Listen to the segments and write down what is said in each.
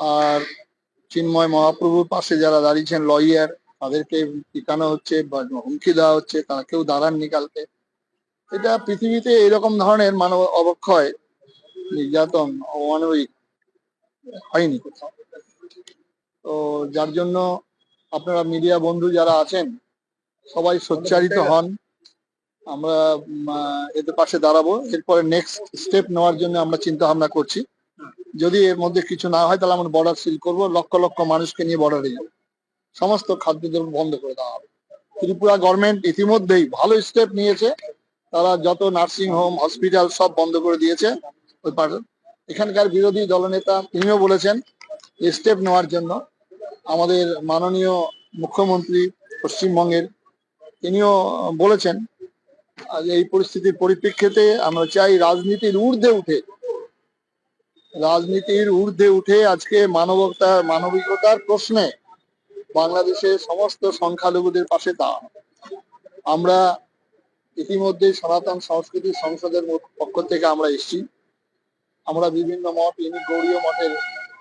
আর চিন্ময় মহাপ্রভুর পাশে যারা দাঁড়িয়েছেন লয়ার তাদেরকে পিটানো হচ্ছে বা হুমকি দেওয়া হচ্ছে, তারা কেউ দাঁড়াননি কালকে। এটা পৃথিবীতে এরকম ধরনের মানব অবক্ষয়, নির্যাতন, অমানবিক হয়নি কোথাও। তো যার জন্য আপনারা মিডিয়া বন্ধু যারা আছেন, সবাই সোচ্চারিত হন। আমরা এদের পাশে দাঁড়াবো। এরপরে নেক্সট স্টেপ নেওয়ার জন্য আমরা চিন্তা ভাবনা করছি। যদি এর মধ্যে কিছু না হয়, তাহলে আমরা বর্ডার সিল করব। লক্ষ লক্ষ মানুষকে নিয়ে বর্ডারে যাব। সমস্ত খাদ্যদ্রব্য বন্ধ করে দেওয়া হবে। ত্রিপুরা গভর্নমেন্ট ইতিমধ্যেই ভালো স্টেপ নিয়েছে। তারা যত নার্সিং হোম হসপিটাল সব বন্ধ করে দিয়েছে। ওই এখানকার বিরোধী দলনেতা, তিনিও বলেছেন স্টেপ নেওয়ার জন্য আমাদের মাননীয় মুখ্যমন্ত্রী পশ্চিমবঙ্গের, তিনিও বলেছেন এই পরিস্থিতির পরিপ্রেক্ষিতে আমরা চাই রাজনীতির ঊর্ধ্বে উঠে রাজনীতির ঊর্ধ্বে উঠে আজকে মানবতা, মানবিকতার প্রশ্নে বাংলাদেশের সমস্ত সংখ্যালঘুদের পাশে দাঁড়ানো। আমরা ইতিমধ্যে সনাতন সংস্কৃতি সংসদের পক্ষ থেকে আমরা এসেছি। আমরা বিভিন্ন মঠ, ইনি গৌরীয় মঠের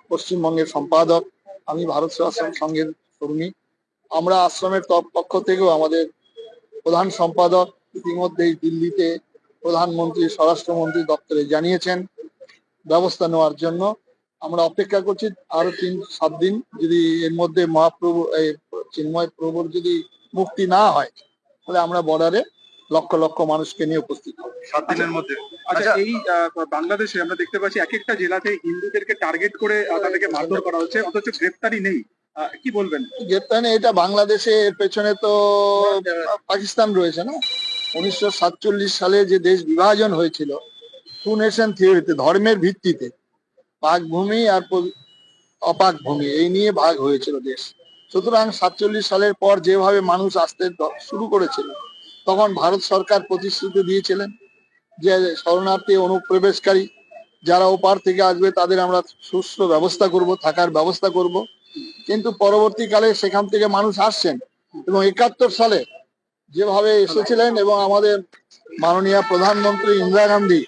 পশ্চিমবঙ্গের সম্পাদক, আমি ভারত সেবাশ্রম সংঘের কর্মী। আমরা আশ্রমের পক্ষ থেকেও আমাদের প্রধান সম্পাদক ইতিমধ্যেই দিল্লিতে প্রধানমন্ত্রী, স্বরাষ্ট্রমন্ত্রী দপ্তরে জানিয়েছেন। ব্যবস্থা নেওয়ার জন্য আমরা অপেক্ষা করছি। আরও তিন সাত দিন যদি এর মধ্যে মহাপ্রভু এই চিন্ময় প্রভুর যদি মুক্তি না হয় তাহলে আমরা বর্ডারে লক্ষ লক্ষ মানুষকে নিয়ে উপস্থিত সাত দিনের মধ্যে। আচ্ছা এই বাংলাদেশে আমরা দেখতে পাচ্ছি এক একটা জেলাতে হিন্দুদেরকে টার্গেট করে তাদেরকে মারধর করা হচ্ছে অথচ গ্রেপ্তারি নেই। কি বলবেন? যেখানে এটা বাংলাদেশে এর পেছনে তো পাকিস্তান রয়েছে না? উনিশশো সাতচল্লিশ সালে যে দেশ বিভাজন হয়েছিল টু নেশন থিওরিতে ধর্মের ভিত্তিতে পাক ভূমি আর অপাক ভূমি এই নিয়ে ভাগ হয়েছিল দেশ। সুতরাং সাতচল্লিশ সালের পর যেভাবে মানুষ আসতে শুরু করেছিল, তখন ভারত সরকার প্রতিশ্রুতি দিয়েছিলেন যে শরণার্থী অনুপ্রবেশকারী যারা ওপার থেকে আসবে, তাদের আমরা সুস্থ ব্যবস্থা করব, থাকার ব্যবস্থা করব। কিন্তু পরবর্তীকালে সেখান থেকে মানুষ আসছেন এবং একাত্তর সালে যেভাবে এসেছিলেন এবং আমাদের মাননীয় প্রধানমন্ত্রী ইন্দিরা গান্ধী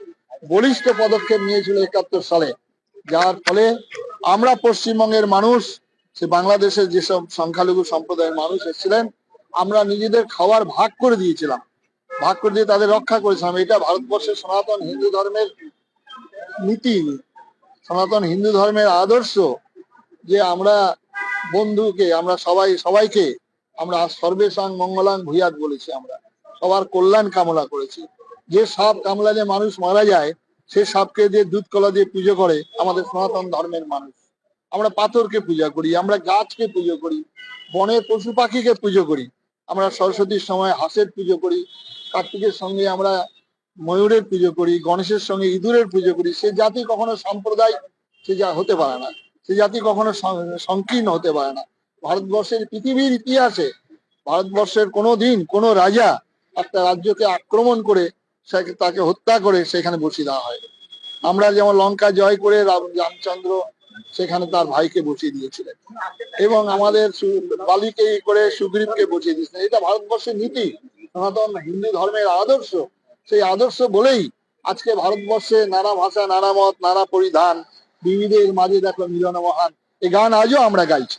বলিষ্ঠ পদক্ষেপ নিয়েছিল একাত্তর সালে। যার ফলে আমরা পশ্চিমবঙ্গের মানুষ, সে বাংলাদেশের যেসব সংখ্যালঘু সম্প্রদায়ের মানুষ এসেছিলেন, আমরা নিজেদের খাবার ভাগ করে দিয়েছিলাম। ভাগ করে দিয়ে তাদের রক্ষা করেছিলাম। এটা ভারতবর্ষের সনাতন হিন্দু ধর্মের নীতি। সনাতন হিন্দু ধর্মের আদর্শ যে আমরা বন্ধুকে, আমরা সবাই, সবাইকে আমরা সর্বেশাং মঙ্গলাং ভূয়াত বলেছি আমরা। সবার কল্যাণ কামনা করেছি। যে সাপ কামলালে মানুষ মারা যায়, সে সাপকে দিয়ে দুধ কলা দিয়ে পুজো করে, আমাদের সনাতন ধর্মের মানুষ। আমরা পাথরকে পূজা করি, আমরা গাছকে পুজো করি, বনের পশু পাখিকে পুজো করি, আমরা সরস্বতীর সময় হাঁসের পুজো করি, কার্তিকের সঙ্গে আমরা ময়ূরের পুজো করি, গণেশের সঙ্গে ইঁদুরের পুজো করি। সে জাতি কখনো সম্প্রদায় সে যা হতে পারে না। সে জাতি কখনো সংকীর্ণ হতে পারে না। ভারতবর্ষের পৃথিবীর ইতিহাসে, ভারতবর্ষের কোনো দিন কোনো রাজা একটা রাজ্যকে আক্রমণ করে তাকে হত্যা করে সেখানে বসিয়ে দেওয়া হয় আমরা যেমন লঙ্কা জয় করে রাম- রামচন্দ্র সেখানে তার ভাইকে বসিয়ে দিয়েছিলেন এবং আমাদের বালিকে করে সুগ্রীবকে বসিয়ে দিয়েছিলেন এটা ভারতবর্ষের নীতি সনাতন হিন্দু ধর্মের আদর্শ সেই আদর্শ বলেই আজকে ভারতবর্ষে নানা ভাষা নানা মত নানা পরিধান বিবিধের মাঝে দেখো মিলন মহান এই গান আজও আমরা গাইছি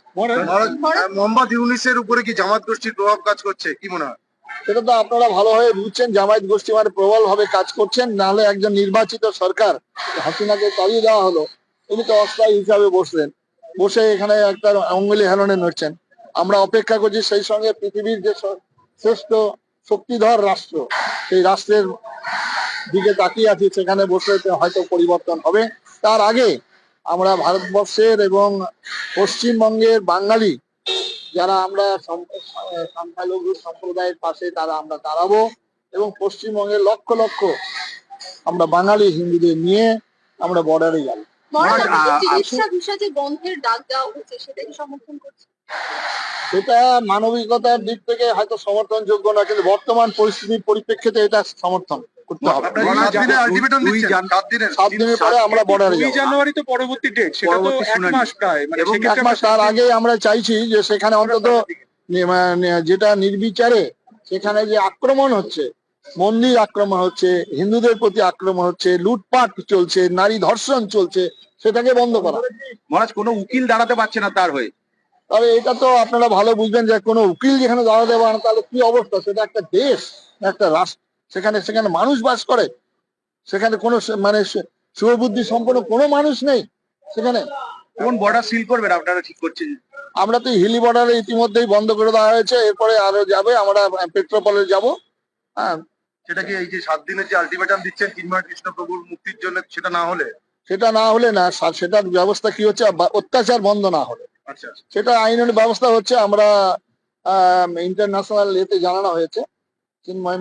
মোহাম্মদ ইউনিসের উপরে কি জামাত গোষ্ঠীর প্রভাব কাজ করছে কি মনে হয় সেটা তো আপনারা ভালো ভালোভাবে বুঝছেন, জামায়াত গোষ্ঠী মানে প্রবল ভাবে কাজ করছেন নাহলে একজন নির্বাচিত সরকার হাসিনাকে তাড়িয়ে দেওয়া হলো, উনি তো অস্থায়ী হিসাবে বসলেন, বসে এখানে একটা অঙ্গুলি হেলনে নড়ছেন। আমরা অপেক্ষা করছি সেই সঙ্গে পৃথিবীর যে শ্রেষ্ঠ শক্তিধর রাষ্ট্র, সেই রাষ্ট্রের দিকে তাকিয়ে আছি, সেখানে বসে হয়তো পরিবর্তন হবে। তার আগে আমরা ভারতবর্ষের এবং পশ্চিমবঙ্গের বাঙালি যারা আমরা সংখ্যালঘু সম্প্রদায়ের পাশে তারা আমরা দাঁড়াবো এবং পশ্চিমবঙ্গের লক্ষ লক্ষ আমরা বাঙালি হিন্দুদের নিয়ে আমরা বর্ডারে যাব। মহারাজ আ- আপনাদের আ- চিকিৎসা ভিসা যে বন্ধের ডাক দেওয়া হচ্ছে সেটাকে সমর্থন করছে। সেটা মানবিকতার দিক থেকে হয়তো সমর্থনযোগ্য না কিন্তু বর্তমান পরিস্থিতির পরিপ্রেক্ষিতে এটা সমর্থন। করতে হবে আপনারা সাত দিনের আলটিমেটাম দুই দিচ্ছেন জান- সাত দিনের সাত দিনের পরে আমরা বর্ডারে যাব। জানুয়ারি তো পরবর্তী ডেট সেটা তো এক মাস প্রায় মানে এক মাস তার আগে আমরা চাইছি যে সেখানে অন্তত যেটা নির্বিচারে সেখানে যে আক্রমণ হচ্ছে মন্দির আক্রমণ হচ্ছে হিন্দুদের প্রতি আক্রমণ হচ্ছে লুটপাট চলছে নারী ধর্ষণ চলছে সেটাকে বন্ধ করা। মহারাজ কোনো উকিল দাঁড়াতে পারছে না তার হয়ে। তবে এটা তো আপনারা ভালো বুঝবেন যে কোনো উকিল যেখানে দাঁড়াতে পারে না তাহলে কি অবস্থা? সেটা একটা দেশ একটা রাষ্ট্র। সেখানে সেখানে মানুষ বাস করে। সেখানে কোনো মানে শুভবুদ্ধি সম্পন্ন কোনো মানুষ নেই। সেখানে কোন বর্ডার সিল করবেন? আপনারা ঠিক করছেন। আমরা তো হিলি বর্ডারে ইতিমধ্যেই বন্ধ করে দেওয়া হয়েছে। এরপরে আরও যাবে আমরা পেট্রোপলে যাব। হ্যাঁ। সেটা কি এই যে সাত দিনের যে আলটিমেটাম দিচ্ছেন চিন্ময় কৃষ্ণ প্রভুর মুক্তির জন্য সেটা না হলে? সেটা না হলে না সেটার ব্যবস্থা কি হচ্ছে? অত্যাচার বন্ধ না হলে। আচ্ছা সেটা আইনের ব্যবস্থা হচ্ছে আমরা ইন্টারন্যাশনাল এতে জানানো হয়েছে। চিন্ময়